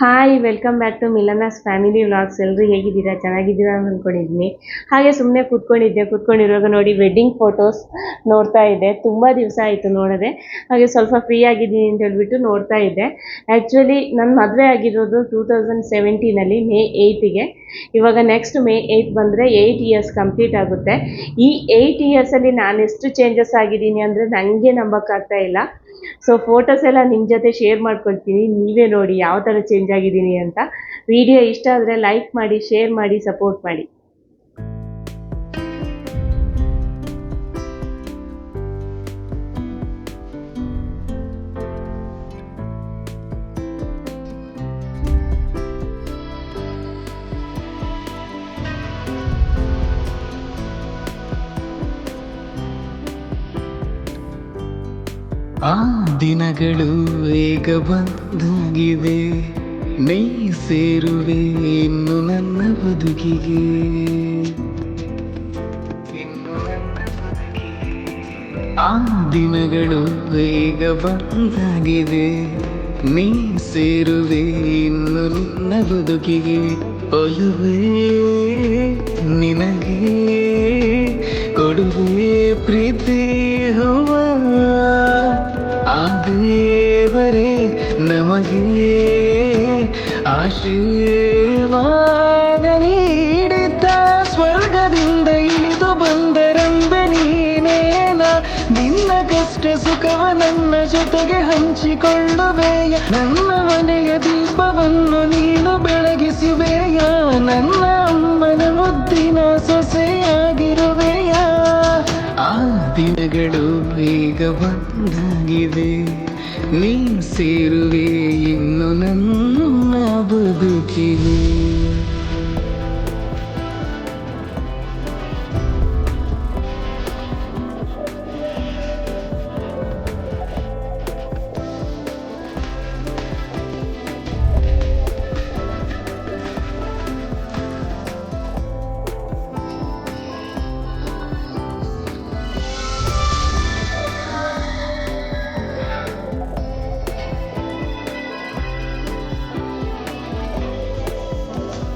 Hi welcome back to Milana's family vlogs ಎಲ್ಲರೂ ಹೇಗಿದ್ದೀರಾ? ಚೆನ್ನಾಗಿದ್ದೀರಾ ಅಂತ ಅಂದ್ಕೊಂಡಿದ್ದೀನಿ ಹಾಗೆ ಸುಮ್ಮನೆ ಕೂತ್ಕೊಂಡಿದ್ದೆ. ಕೂತ್ಕೊಂಡಿರುವಾಗ ನೋಡಿ ವೆಡ್ಡಿಂಗ್ ಫೋಟೋಸ್ ನೋಡ್ತಾ ಇದ್ದೆ. ತುಂಬ ದಿವಸ ಆಯಿತು ನೋಡದೆ. ಹಾಗೆ ಸ್ವಲ್ಪ ಫ್ರೀ ಆಗಿದ್ದೀನಿ ಅಂತ ಹೇಳ್ಬಿಟ್ಟು ನೋಡ್ತಾ ಇದ್ದೆ. ಆ್ಯಕ್ಚುಲಿ ನನ್ನ ಮದುವೆ ಆಗಿರೋದು ಟೂ ತೌಸಂಡ್ ಸೆವೆಂಟೀನಲ್ಲಿ ಮೇ ಏಯ್ಟಿಗೆ ಇವಾಗ ನೆಕ್ಸ್ಟ್ ಮೇ ಏಯ್ಟ್ ಬಂದರೆ ಏಯ್ಟ್ ಇಯರ್ಸ್ ಕಂಪ್ಲೀಟ್ ಆಗುತ್ತೆ. ಈ ಏಯ್ಟ್ ಇಯರ್ಸಲ್ಲಿ ನಾನು ಎಷ್ಟು ಚೇಂಜಸ್ ಆಗಿದ್ದೀನಿ ಅಂದರೆ ನನಗೆ ನಂಬಕ್ಕಾಗ್ತಾ ಇಲ್ಲ. ಸೊ ಫೋಟೋಸ್ ಎಲ್ಲ ನಿಮ್ಮ ಜೊತೆ ಶೇರ್ ಮಾಡ್ಕೊಳ್ತೀನಿ. ನೀವೇ ನೋಡಿ ಯಾವ ಥರ ಚೇಂಜ್ ಆಗಿದ್ದೀನಿ ಅಂತ. ವಿಡಿಯೋ ಇಷ್ಟ ಆದರೆ ಲೈಕ್ ಮಾಡಿ ಶೇರ್ ಮಾಡಿ ಸಪೋರ್ಟ್ ಮಾಡಿ. ಆ ದಿನಗಳು ಬೇಗ ಬಂದಾಗಿವೆ ನೀ ಸೇರುವೆ ಇನ್ನು ನನ್ನ ಬದುಕಿಗೆ. ಆ ದಿನಗಳು ಬೇಗ ಬಂದಾಗಿದೆ. ನೀ ಸೇರುವೆ ಇನ್ನು ನಿನ್ನ ಬದುಕಿಗೆ. ಒಲುವೆ ನಿನಗೆ. ಕೊಡುವೆ ಪ್ರೀತಿ ಹೂವ. ಆ ದೇವರೇ, ನಮಗೆ ಆಶೀರ್ವಾದ ಸ್ವರ್ಗದಿಂದ ಇಳಿದು ಬಂದರಂಬೆ ನೀನೇನ ನಿನ್ನ? ಕಷ್ಟ ಸುಖವ ನನ್ನ ಜೊತೆಗೆ ಹಂಚಿಕೊಳ್ಳುವೆಯ? ನನ್ನ ಮನೆಯ ದೀಪವನ್ನು ನೀನು ಬೆಳಗಿಸುವೆಯ? ನನ್ನ ಅಮ್ಮನ ಮುದ್ದಿನ ಸೊಸೆಯಾಗಿರುವೆಯ? ಆ ದಿನಗಳು ಬೇಗ ಬಂದಾಗಿದೆ ನೀ ಸೇರುವೆ ಇನ್ನು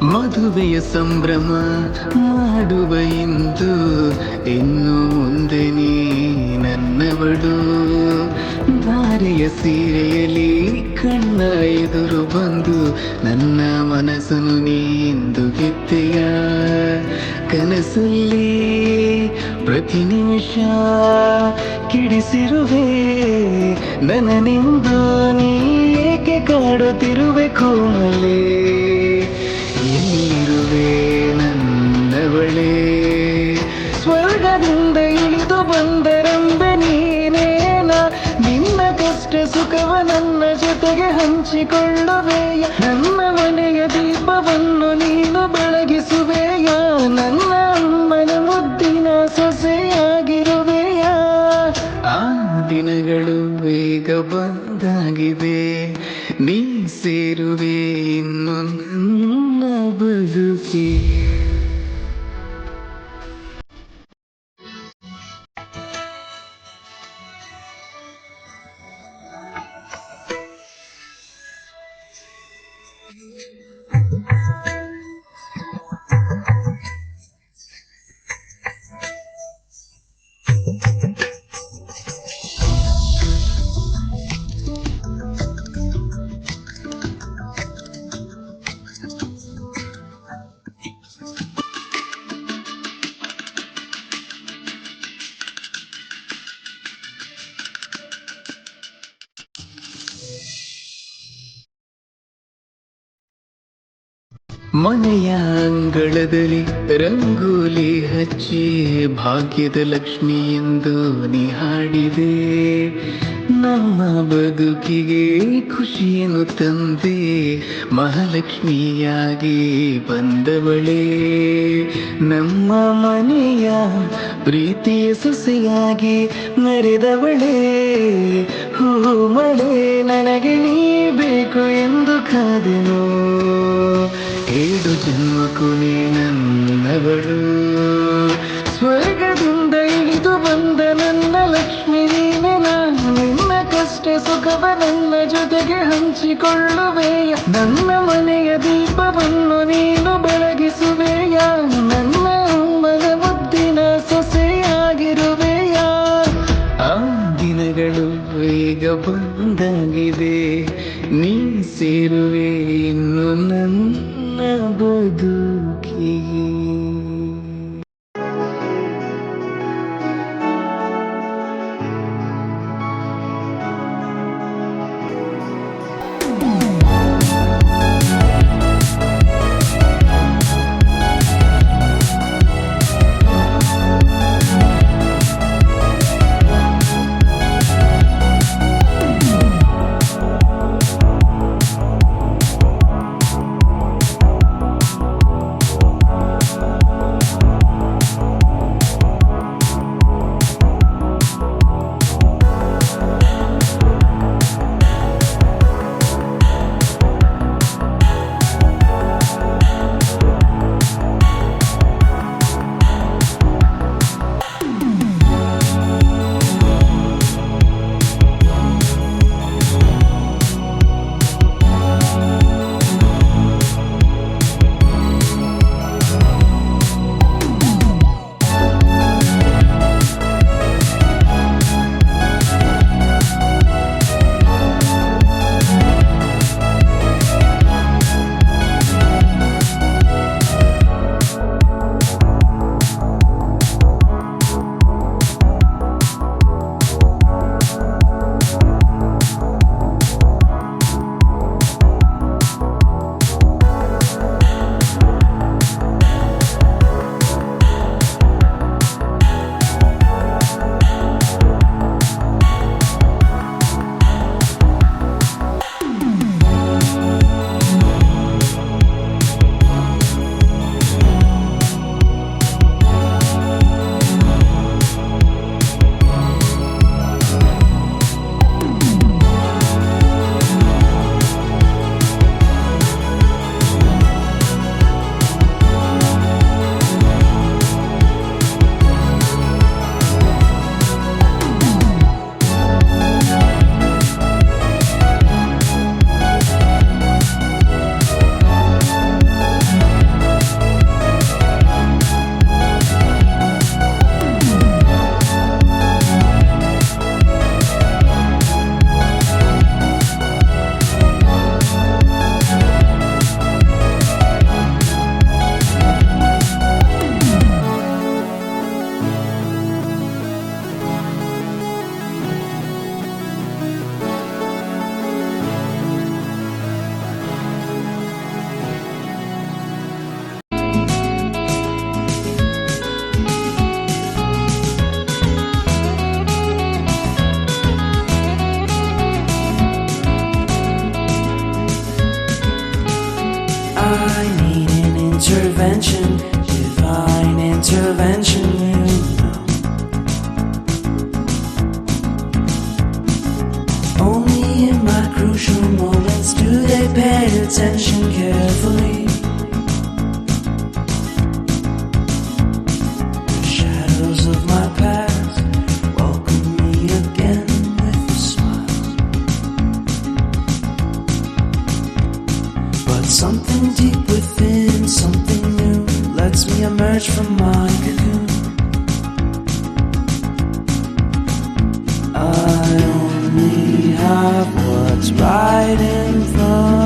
ಮದುವೆಯ ಸಂಭ್ರಮ ಮಾಡುವ ಇಂದು. ಇನ್ನು ಮುಂದೆ ನೀ ನನ್ನವಳು. ದಾರಿಯ ಸೀರೆಯಲ್ಲಿ ಕಣ್ಣ ಎದುರು ಬಂದು ನನ್ನ ಮನಸ್ಸನ್ನು ನೀಂದು ಗೆದ್ದೆಯ ಕನಸಲ್ಲಿ ಪ್ರತಿ ನಿಮಿಷ ಕಿಡಿಸಿರುವೆ. ನನ್ನ ನಿಂದು ನೀ ಏಕೆ ಕಾಡುತ್ತಿರುವೆ ಕೋಮಲೆ? ಬಂದರಂಬೆ ನೀನೇನ? ನಿನ್ನ ಕಷ್ಟ ಸುಖವ ನನ್ನ ಜೊತೆಗೆ ಹಂಚಿಕೊಳ್ಳುವೆಯ? ನನ್ನ ಮನೆಯ ದೀಪವನ್ನು ನೀನು ಬೆಳಗಿಸುವೆಯ? ನನ್ನ ಅಮ್ಮನ ಮುದ್ದಿನ ಸೊಸೆಯಾಗಿರುವೆಯ? ಆ ದಿನಗಳು ಬೇಗ ಬಂದಾಗಿದೆ ನೀ ಸೇರುವೆ ಇನ್ನು ನನ್ನ ಬದುಕಿ. ಮನೆಯ ಅಂಗಳದಲ್ಲಿ ರಂಗೋಲಿ ಹಚ್ಚಿ ಭಾಗ್ಯದ ಲಕ್ಷ್ಮಿ ಎಂದು ನಿಹಾಡಿದೆ. ನಮ್ಮ ಬದುಕಿಗೆ ಖುಷಿಯನ್ನು ತಂದೆ ಮಹಾಲಕ್ಷ್ಮಿಯಾಗಿ ಬಂದವಳೇ. ನಮ್ಮ ಮನೆಯ ಪ್ರೀತಿಯ ಸೊಸೆಯಾಗಿ ನರೆದವಳೆ. ಹೂ, ಮಳೆ, ನನಗೆ ನೀ ಬೇಕು ಎಂದು ಕಾದೆನು. ಏಳು ಜನ್ಮಕ್ಕೂ ನೀ ನನ್ನವಳು. ಸ್ವರ್ಗದಿಂದ ಇಳಿದು ಬಂದ ನನ್ನ ಲಕ್ಷ್ಮಿ ನೀನೆ ನಾನು. ನಿನ್ನ ಕಷ್ಟ ಸುಖವ ನನ್ನ ಜೊತೆಗೆ ಹಂಚಿಕೊಳ್ಳುವೆಯ. ನನ್ನ ಮನೆಯ ದೀಪವನ್ನು ನೀನು ಬೆಳಗಿಸುವೆಯ. ನನ್ನ ಅಮ್ಮನ ಮುದ್ದಿನ ಸೊಸೆಯಾಗಿರುವೆಯ. ಆ ದಿನಗಳು ಈಗ ಬಂದಾಗಿದೆ ನೀ ಸೇರುವೆ ಇನ್ನು ನನ್ನ ಬದುಕಿಗೆ I what's right in front.